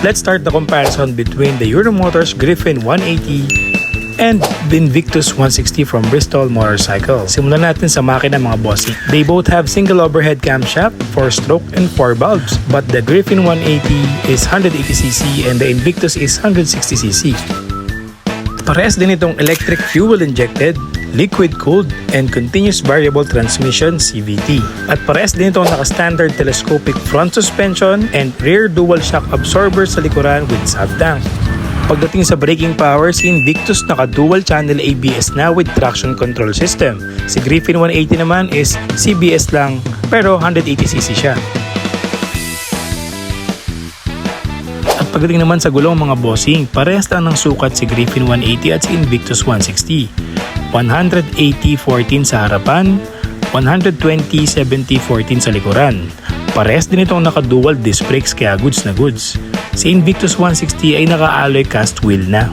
Let's start the comparison between the Euromotors Griffin 180 and the Invictus 160 from Bristol Motorcycle. Simulan natin sa makina mga bossing. They both have single overhead camshaft, 4-stroke, and 4 valves. But the Griffin 180 is 180cc and the Invictus is 160cc. Parehas din itong electric fuel injected, liquid cooled, and continuous variable transmission CVT. At parehas din itong naka-standard telescopic front suspension and rear dual shock absorber sa likuran with subtank. Pagdating sa braking power, si Invictus naka dual channel ABS na with traction control system. Si Griffin 180 naman is CBS lang pero 180cc siya. Pagdating naman sa gulong mga bossing, parehas lang ng sukat si Griffin 180 at si Invictus 160. 180-14 sa harapan, 120-70-14 sa likuran. Parehas din itong naka-dual disc brakes kaya goods na goods. Si Invictus 160 ay naka-alloy cast wheel na.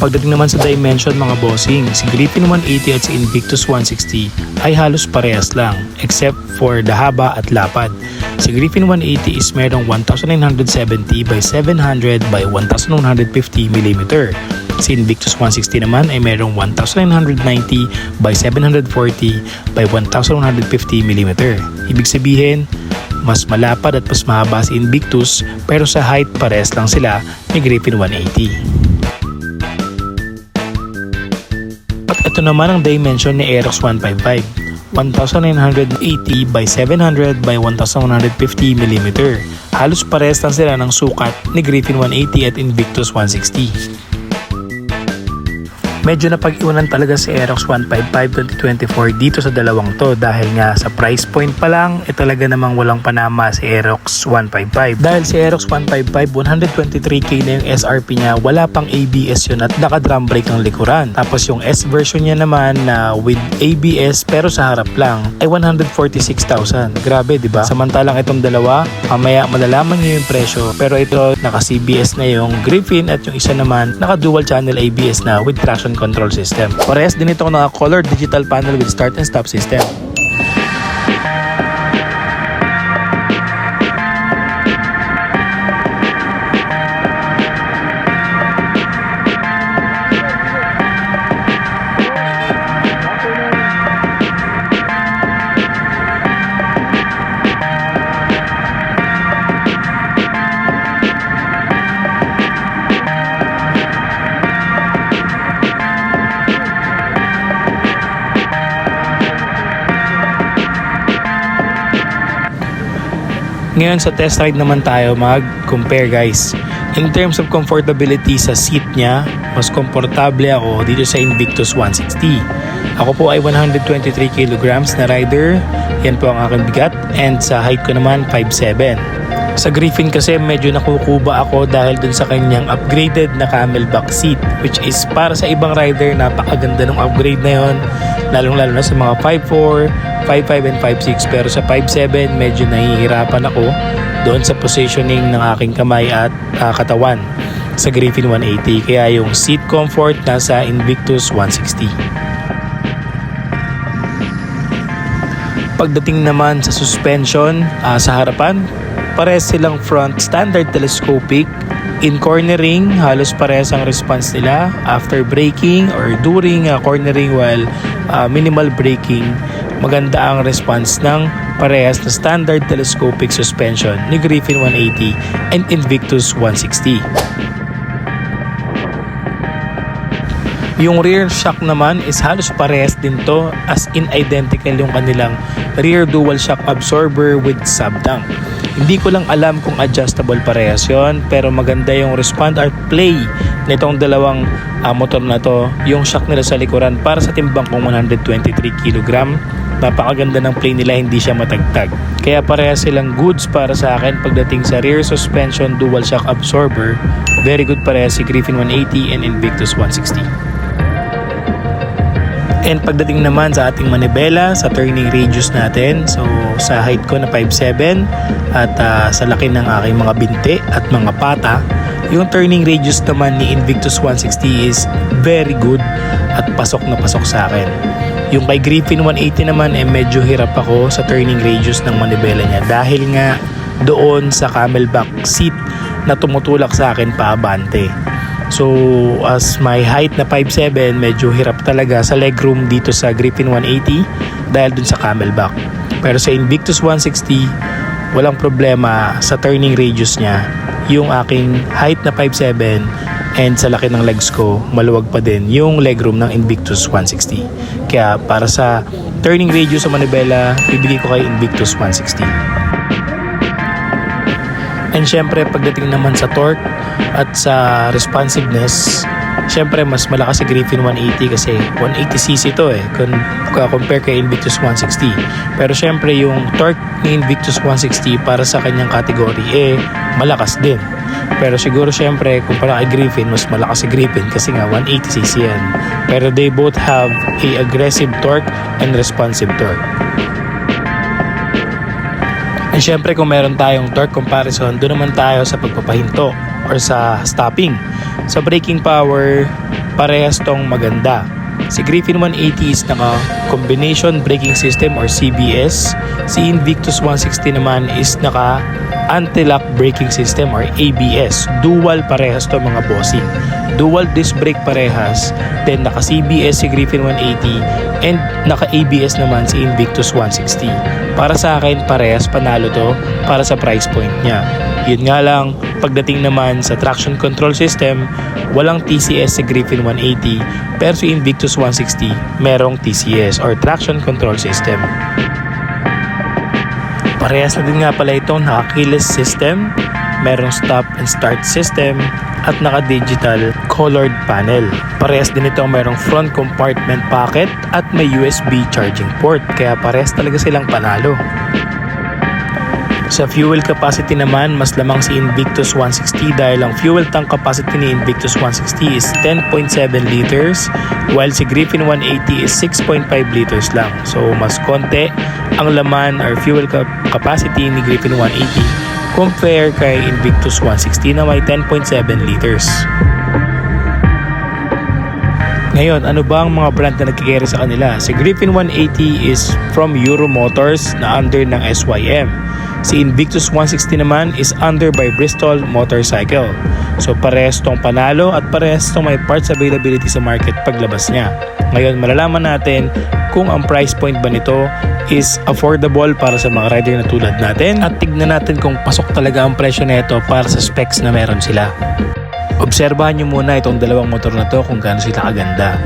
Pagdating naman sa dimension mga bossing, si Griffin 180 at si Invictus 160 ay halos parehas lang except for the haba at lapad. Si Griffin 180 is merong 1970 by 700 by 1950 mm. Si Invictus 160 naman ay merong 1990 by 740 by 1150 mm. Ibig sabihin, mas malapad at mas mahaba si Invictus pero sa height parehas lang sila ni Griffin 180. Ito naman ang dimension ni Aerox 155. 1980 by 700 by 1150 mm. Halos parehas lang sila ng sukat ni Griffin 180 at Invictus 160. Medyo napag-iwanan talaga si Aerox 155 2024 dito sa dalawang to dahil nga sa price point pa lang, eh talaga namang walang panama si Aerox 155. Dahil si Aerox 155, 123k na yung SRP niya, wala pang ABS yun at naka-drum brake ng likuran. Tapos yung S version niya naman na with ABS pero sa harap lang ay 146,000. Grabe, di ba? Samantalang itong dalawa, mamaya malalaman niyo yung presyo. Pero ito naka-CBS na yung Griffin at yung isa naman naka-dual channel ABS na with traction control system. Parehas din ito naka-color digital panel with start and stop system. Ngayon sa test ride naman tayo mag-compare guys. In terms of comfortability sa seat niya, mas komportable ako dito sa Invictus 160. Ako po ay 123 kilograms na rider, yan po ang aking bigat, and sa height ko naman 5'7". Sa Griffin kasi medyo nakukuba ako dahil dun sa kanyang upgraded na camelback seat which is para sa ibang rider napakaganda ng upgrade na yon lalong lalo na sa mga 5'4", 5'5 and 5'6 pero sa 5'7 medyo nahihirapan ako doon sa positioning ng aking kamay at uh, katawan sa Griffin 180 kaya yung seat comfort nasa Invictus 160. Pagdating naman sa suspension uh, sa harapan, pares silang front standard telescopic in cornering, halos parehas ang response nila after braking or during uh, cornering while uh, minimal braking maganda ang response ng parehas na standard telescopic suspension ni Griffin 180 and Invictus 160. Yung rear shock naman is halos parehas din to as in identical yung kanilang rear dual shock absorber with subtank. Hindi ko lang alam kung adjustable parehas yon pero maganda yung respond or play nitong dalawang uh, motor na to. Yung shock nila sa likuran para sa timbang kong 123 kg napakaganda ng play nila hindi siya matagtag. Kaya parehas silang goods para sa akin pagdating sa rear suspension dual shock absorber. Very good parehas si Griffin 180 and Invictus 160. And pagdating naman sa ating manibela, sa turning radius natin, so sa height ko na 5'7 at uh, sa laki ng aking mga binte at mga pata, yung turning radius naman ni Invictus 160 is very good at pasok na pasok sa akin. Yung kay Griffin 180 naman eh medyo hirap ako sa turning radius ng manibela niya dahil nga doon sa camelback seat na tumutulak sa akin paabante. So as my height na 5'7 medyo hirap talaga sa legroom dito sa Griffin 180 dahil dun sa camelback. Pero sa Invictus 160 walang problema sa turning radius niya. Yung aking height na 5'7 and sa laki ng legs ko maluwag pa din yung legroom ng Invictus 160 kaya para sa turning radius sa manibela bibigay ko kay Invictus 160 and syempre pagdating naman sa torque at sa responsiveness syempre mas malakas si Griffin 180 kasi 180cc to eh kung compare kay Invictus 160 pero syempre yung torque ni Invictus 160 para sa kanyang category eh malakas din. Pero siguro syempre kumpara kay Griffin mas malakas si Griffin kasi nga 180cc yan. Pero they both have a aggressive torque and responsive torque And syempre kung meron tayong torque comparison, doon naman tayo sa pagpapahinto or sa stopping. Sa braking power, parehas tong maganda. Si Griffin 180 is naka combination braking system or CBS. Si Invictus 160 naman is naka anti-lock braking system or ABS. Dual parehas to mga bossing. Dual disc brake parehas. Then naka CBS si Griffin 180 and naka ABS naman si Invictus 160. Para sa akin parehas panalo to para sa price point niya. Yun nga lang, pagdating naman sa traction control system, walang TCS si Griffin 180 pero si Invictus 160 merong TCS or traction control system. Parehas na din nga pala itong naka-keyless system, merong stop and start system, at naka-digital colored panel. Parehas din itong merong front compartment pocket at may USB charging port, kaya parehas talaga silang panalo. Sa fuel capacity naman, mas lamang si Invictus 160 dahil ang fuel tank capacity ni Invictus 160 is 10.7 liters while si Griffin 180 is 6.5 liters lang. So mas konti ang laman or fuel cap- capacity ni Griffin 180 compare kay Invictus 160 na may 10.7 liters. Ngayon, ano ba ang mga brand na nagkikerry sa kanila? Si Griffin 180 is from Euro Motors na under ng SYM. Si Invictus 160 naman is under by Bristol Motorcycle. So parehas tong panalo at parehas tong may parts availability sa market paglabas niya. Ngayon, malalaman natin kung ang price point ba nito is affordable para sa mga rider na tulad natin at tignan natin kung pasok talaga ang presyo nito para sa specs na meron sila. Obserbahan nyo muna itong dalawang motor na to kung gaano sila kaganda.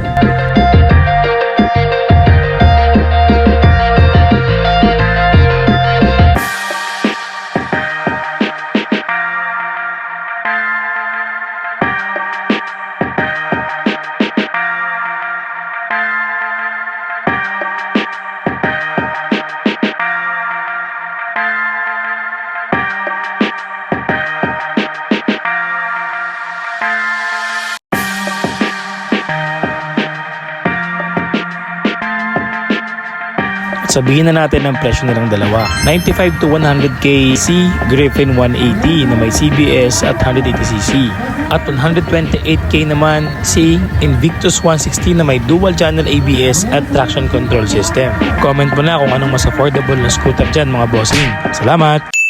Sabihin na natin ang presyo nilang dalawa. 95 to 100k si Griffin 180 na may CBS at 180cc. At 128k naman si Invictus 160 na may dual channel ABS at traction control system. Comment mo na kung anong mas affordable na scooter dyan mga bossing. Salamat!